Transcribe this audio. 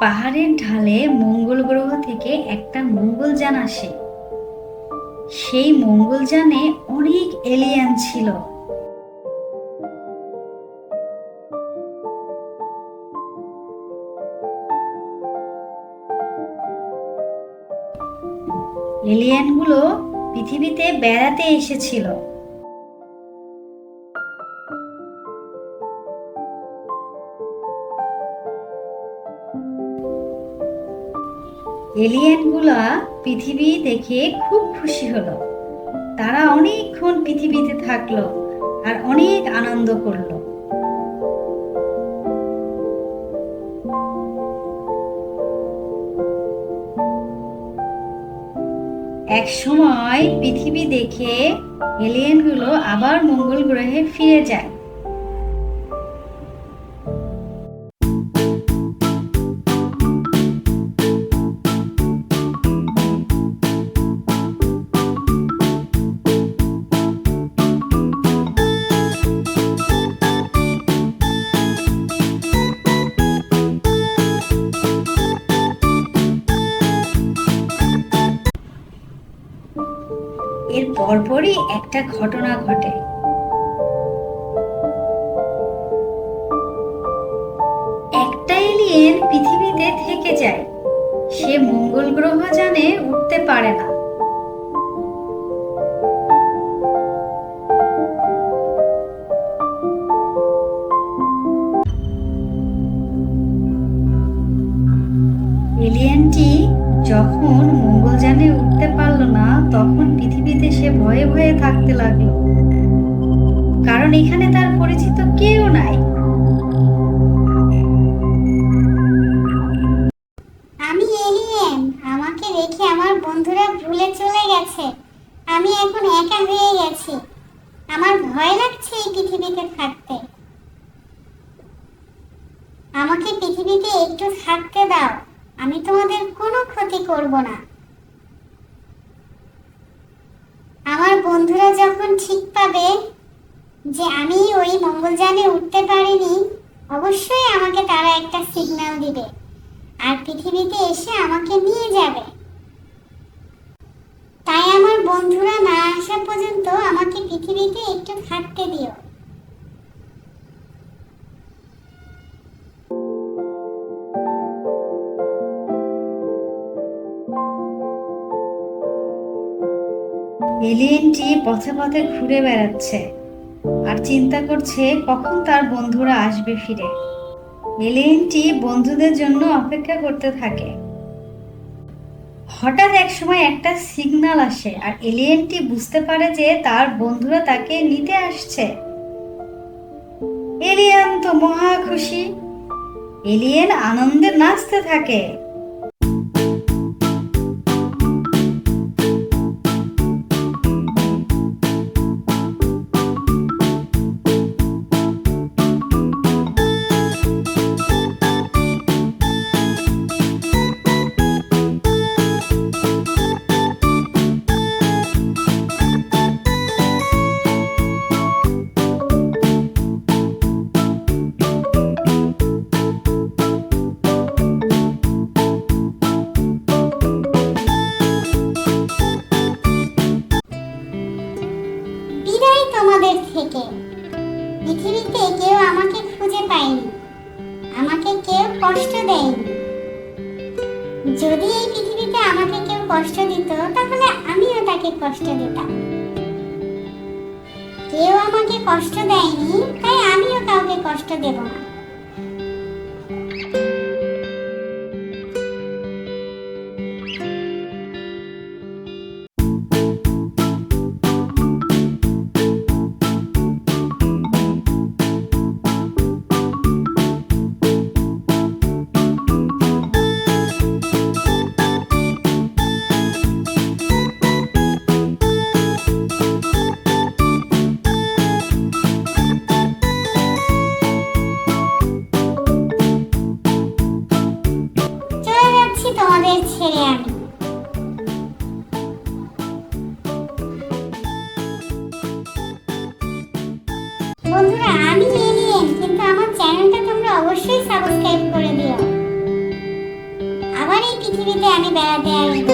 পাহাড়ের ঢালে মঙ্গল গ্রহ থেকে একটা মঙ্গলযান আসে। সেই মঙ্গলযানে অনেক এলিয়ান ছিল। এলিয়েনগুলো পৃথিবীতে বেড়াতে এসেছিল। এলিয়েনগুলা পৃথিবী দেখে খুব খুশি হলো। তারা অনেকক্ষণ পৃথিবীতে থাকল আর অনেক আনন্দ করল। এক সময় পৃথিবী দেখে এলিয়েনগুলো আবার মঙ্গল গ্রহে ফিরে যায়। পরপরই একটা ঘটনা ঘটে। একটা এলিয়েন পৃথিবীতে থেকে যায়। সে মঙ্গল গ্রহ জানে উঠতে পারে না। এলিয়েনটি যখন মঙ্গলযানে উঠতে না, তখন পৃথিবীতে সে ভয়ে ভয়ে থাকতে লাগল। কারণ এখানে তার পরিচিত কেউ নাই। আমি এলিয়েন, আমাকে রেখে আমার বন্ধুরা ভুলে চলে গেছে। আমি এখন একা হয়ে গেছি। আমার ভয় লাগছে এই পৃথিবীতে থাকতে। আমাকে পৃথিবীতে একটু থাকতে দাও। আমি তোমাদের কোনো ক্ষতি করব না আমার বন্ধুরা যখন ঠিক পাবে যে আমি ওই মঙ্গলযানে উঠতে পারিনি, অবশ্যই আমাকে তারা একটা সিগন্যাল দিবে। আর পৃথিবীতে এসে আমাকে নিয়ে যাবে। তাই আমার বন্ধুরা না আসা পর্যন্ত আমাকে পৃথিবীতে একটু থাকতে দিও। এলিয়েনটি পথে পথে ঘুরে বেড়াচ্ছে আর চিন্তা করছে কখন তার বন্ধুরা আসবে ফিরে। এলিয়েনটি বন্ধুদের জন্য অপেক্ষা করতে থাকে। হঠাৎ এক সময় একটা সিগন্যাল আসে আর এলিয়েনটি বুঝতে পারে যে তার বন্ধুরা তাকে নিতে আসছে। এলিয়েন তো মহা খুশি। এলিয়েন আনন্দে নাচতে থাকে। পৃথিবীতে কেউ আমাকে খুঁজে পায়নি। আমাকে কেউ কষ্ট দেয়নি। যদি এই পৃথিবীতে আমাকে কেউ কষ্ট দিত, তাহলে আমিও তাকে কষ্ট দিতাম। কেউ আমাকে কষ্ট দেয়নি, তাই আমিও কাউকে কষ্ট দেব না। তোমাদের আমি বন্ধুরা, আমি এলিয়েন কিন্তু আমার চ্যানেলটা তোমরা অবশ্যই সাবস্ক্রাইব করে দিও। আবার এই পৃথিবীতে আমি বেড়াতে আসব।